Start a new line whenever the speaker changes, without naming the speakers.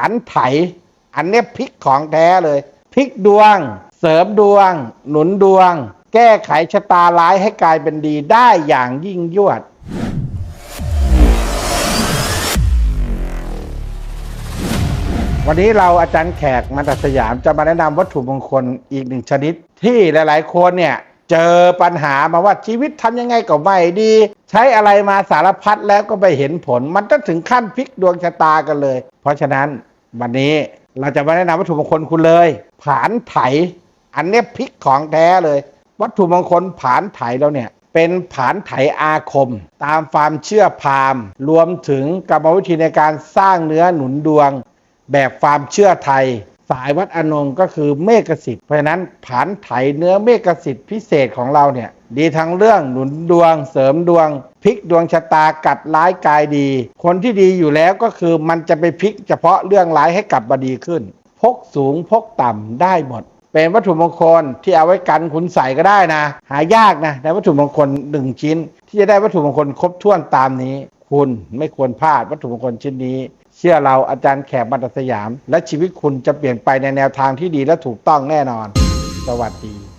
านไถ อันนี้พลิกของแท้เลยพลิกดวง เสริมดวง หนุนดวง แก้ไขชะตาร้ายให้กลายเป็นดีได้อย่างยิ่งยวด วันนี้เราอาจารย์แขกมาตัดสยามจะมาแนะนำวัตถุมงคลอีกหนึ่งชนิด ที่หลาย ๆ คนเนี่ย เจอปัญหามาว่าชีวิตทำยังไงก็ไม่ดี ใช้อะไรมาสารพัดแล้วก็ไม่เห็นผล มันต้องถึงขั้นพลิกดวงชะตากันเลย เพราะฉะนั้นวันนี้เราจะมาแนะนำวัตถุมงคลคุณเลย ผานไถ อันนี้พลิกของแท้เลย วัตถุมงคลผานไถเราเนี่ยเป็นผานไถอาคม ตามความเชื่อพราหมณ์ รวมถึงกรรมวิธีในการสร้างเนื้อหนุนดวง แบบความเชื่อไทย สายวัดอนงก็คือเมฆสิทธิ์เพราะฉะนั้นผานไถเนื้อเมฆสิทธิ์พิเศษของเราเนี่ยดีทั้งเรื่องหนุนดวงเสริมดวงพลิกดวงชะตากัดร้ายกายดี คนที่ดีอยู่แล้วก็คือมันจะไปพลิกเฉพาะเรื่องร้ายให้กลับมาดีขึ้น พกสูงพกต่ำได้หมด เป็นวัตถุมงคลที่เอาไว้กันคุณใส่ก็ได้นะ หายากนะในวัตถุมงคลหนึ่งชิ้น ที่จะได้วัตถุมงคลครบถ้วนตามนี้ คุณไม่ควรพลาดวัตถุมงคลชิ้นนี้ เชื่อเราอาจารย์แขกบัตรสยาม และชีวิตคุณจะเปลี่ยนไปในแนวทางที่ดีและถูกต้องแน่นอน สวัสดี